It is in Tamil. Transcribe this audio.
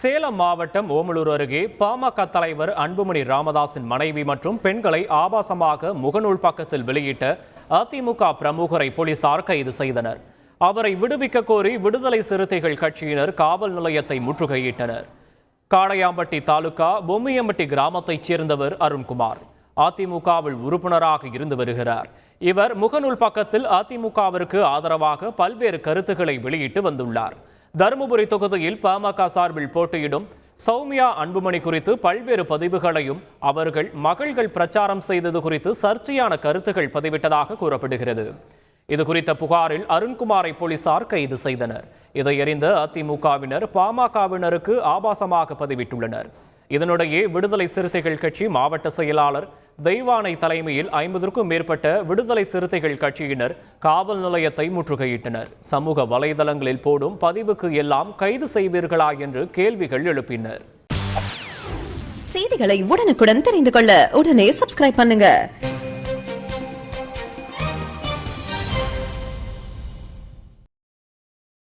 சேலம் மாவட்டம் ஓமலூர் அருகே பாமக தலைவர் அன்புமணி ராமதாஸின் மனைவி மற்றும் பெண்களை ஆபாசமாக முகநூல் பக்கத்தில் வெளியிட்ட அதிமுக பிரமுகரை போலீசார் கைது செய்தனர். அவரை விடுவிக்க கோரி விடுதலை சிறுத்தைகள் கட்சியினர் காவல் நிலையத்தை முற்றுகையிட்டனர். காடையாம்பட்டி தாலுகா பொம்மியம்பட்டி கிராமத்தைச் சேர்ந்தவர் அருண்குமார். அதிமுகவில் உறுப்பினராக இருந்து வருகிறார். இவர் முகநூல் பக்கத்தில் அதிமுகவிற்கு ஆதரவாக பல்வேறு கருத்துக்களை வெளியிட்டு வந்துள்ளார். தருமபுரி தொகுதியில் பாமக சார்பில் போட்டியிடும் சௌமியா அன்புமணி குறித்து பல்வேறு பதிவுகளையும் அவர்கள் மகள்கள் பிரச்சாரம் செய்தது குறித்து சர்ச்சையான கருத்துக்கள் பதிவிட்டதாக கூறப்படுகிறது. இது குறித்த புகாரில் அருண்குமாரை போலீசார் கைது செய்தனர். இதை அறிந்த அதிமுகவினர் பாமகவினருக்கு ஆபாசமாக பதிவிட்டுள்ளனர். இதனிடையே விடுதலை சிறுத்தைகள் கட்சி மாவட்ட செயலாளர் தெய்வானை தலைமையில் ஐம்பதற்கும் மேற்பட்ட விடுதலை சிறுத்தைகள் கட்சியினர் காவல் நிலையத்தை முற்றுகையிட்டனர். சமூக வலைதளங்களில் போடும் பதிவுக்கு எல்லாம் கைது செய்வீர்களா என்று கேள்விகள் எழுப்பினர். செய்திகளை உடனுக்குடன் தெரிந்து கொள்ள உடனே சப்ஸ்கிரைப் பண்ணுங்க.